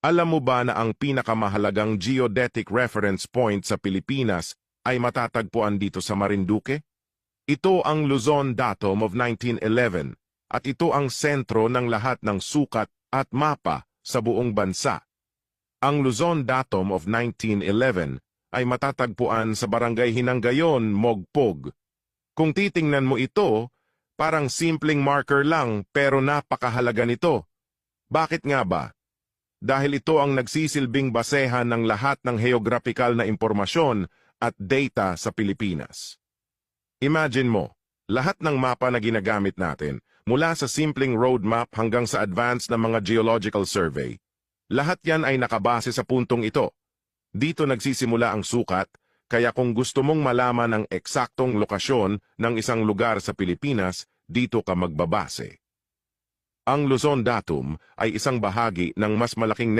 Alam mo ba na ang pinakamahalagang geodetic reference point sa Pilipinas ay matatagpuan dito sa Marinduque? Ito ang Luzon Datum of 1911 at ito ang sentro ng lahat ng sukat at mapa sa buong bansa. Ang Luzon Datum of 1911 ay matatagpuan sa Barangay Hinanggayon, Mogpog. Kung titingnan mo ito, parang simpleng marker lang pero napakahalaga nito. Bakit nga ba? Dahil ito ang nagsisilbing basehan ng lahat ng geographical na impormasyon at data sa Pilipinas. Imagine mo, lahat ng mapa na ginagamit natin, mula sa simpleng road map hanggang sa advanced na mga geological survey, lahat yan ay nakabase sa puntong ito. Dito nagsisimula ang sukat, kaya kung gusto mong malaman ang eksaktong lokasyon ng isang lugar sa Pilipinas, dito ka magbabase. Ang Luzon Datum ay isang bahagi ng mas malaking